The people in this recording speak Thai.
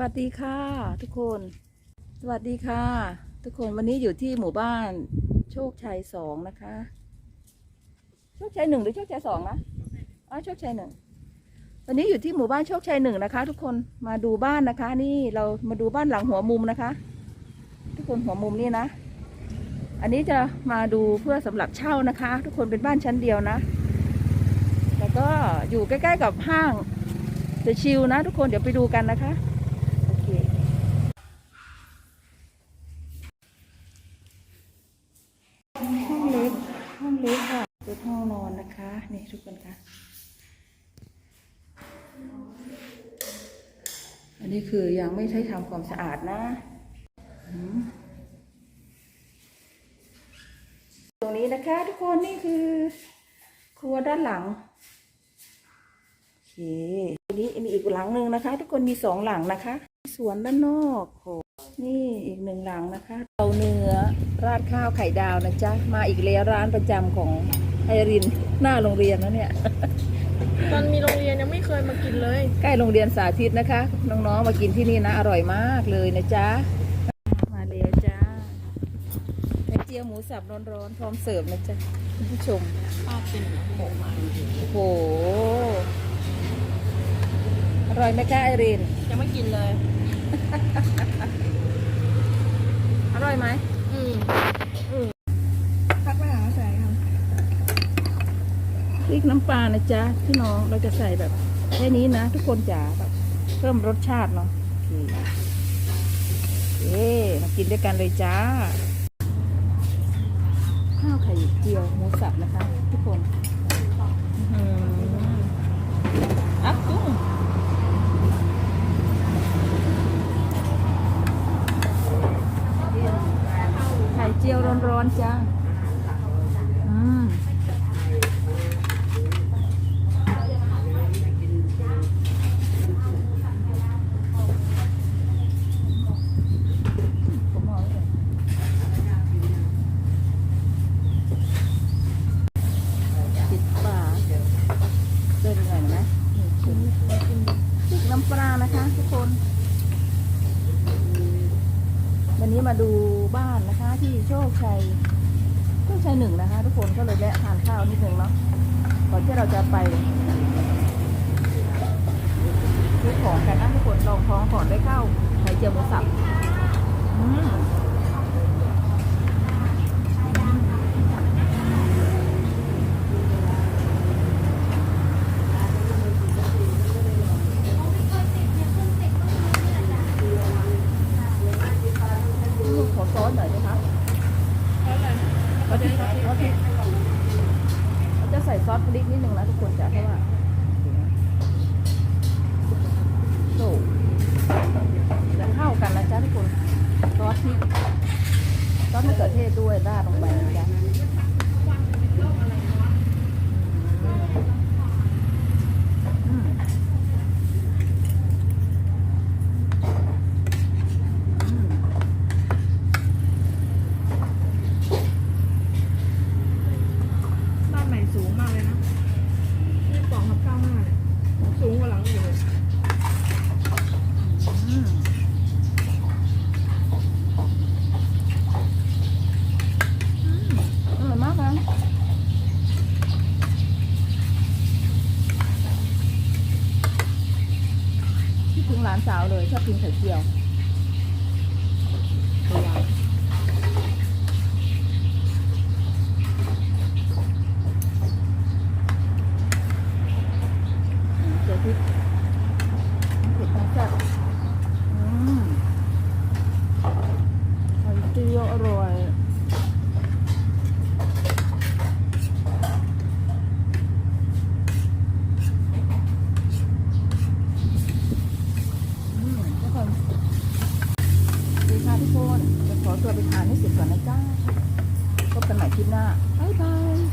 วัสดีค่ะ ทุกคน สวัสดีค่ะ ทุกคนวันนี้อยู่ที่หมู่บ้าน โชคชัยสองนะคะ โชคชัยหนึ่งหรือโชคชัยสองนะอ๋อโชคชัยหนึ่งวันนี้อยู่ที่หมู่บ้านโชคชัยหนึ่งนะคะ ทุกคนมาดูบ้านนะคะ นี่เรามาดูบ้านหลังหัวมุมนะคะ ทุกคนหัวมุมนี่นะ อันนี้จะมาดูเพื่อสำหรับเช่านะคะ ทุกคนเป็นบ้านชั้นเดียวนะ แล้วก็อยู่ใกล้ ๆ กับห้างเดอะชิลนะ ทุกคนเดี๋ยวไปดูกันนะคะ โอเค ห้องเล็ก ห้องเล็กค่ะเป็นห้องนอนนะคะ นี่ทุกคนคะอันนี้คือยังไม่ใช้ทำความสะอาดนะ ตรงนี้นะคะทุกคนนี่คือ ครัวด้านหลังโอเคทีนี้มีอีกหลังหนึ่งนะคะ ทุกคนมีสองหลังนะคะ สวนด้านนอกโหนี่อีกหนึ่งหลังนะคะเราเนื้อ ราดข้าวไข่ดาวนะจ๊ะ มาอีกแล้วร้านประจำของไอรินหน้าโรงเรียนนะเนี่ย ตอนมีโรงเรียนยังไม่เคยมากินเลย ใกล้โรงเรียนสาธิตนะคะ น้องๆมากินที่นี่นะ อร่อยมากเลยนะจ๊ะ มาแล้วจ้าไข่เจียวหมูสับร้อนๆพร้อมเสิร์ฟนะจ๊ะคุณผู้ชมป้ากินหมูมาโอ้โห อร่อยไหมคะไอริน ยังไม่กินเลย อร่อยไหม อืมพักไม่หาใส่ครับ พ ริกน้ำปลานะจ๊ะพี่น้องเราจะใส่แบบแค่นี้นะ ทุกคนจ๋าแบบเพิ่มรสชาติเนาะโอเคเอ๊มากินด้วยกันเลยจ้า ข้าวไข่เจียวหมูสับนะคะ ทุกคนอักกุ้งไข่เจียวร้อนๆจ้าอืม ผมเอาไว้ก่อนปิดฝาเดินหน่อยนะนี่ชิ้นพริกน้ำ ปลานะคะทุกคน วันนี้มาดูบ้านนะคะที่โชคชัยโชคชัยหนึ่งนะคะ ทุกคนก็เลยแวะทานข้าวนิดนึงเนาะก่อนที่เราจะไปซื้อของกันนะทุกคนลองท้องก่อนได้ข้าวไข่เจียวหมูสับอืมลูกขอซอสหน่อยไหมคะ เพราะอะไร ซอสพริกซอสพริกเราจะใส่ซอส พลิกนิดนึงนะทุกคนจ้ะเพราะว่าโอ้จะเข้ากันนะจ้ะทุกคนซอสพริกซอสมะเขือเทศด้วยราดลงไปนะจ๊ะอืมอืม บ้านใหม่ สูงมากเลยนะนี่กล่องทับข้าวหน้าเนี่ยสูงกว่าหลังอยู่เลยอืมอร่อยมากนะคิดถึงหลานสาวเลยชอบกินไข่เจียวตัวยาวอืมเจอพ ริกเผ็ดทั้งแซ่บอืมไข่เจียวอร่อยอืมทุกคนดีค่ะทุกคนจะขอตัวไปทานให้เสร็จก่อนนะจ้าพบกันใหม่คลิปหน้า บ๊ายบาย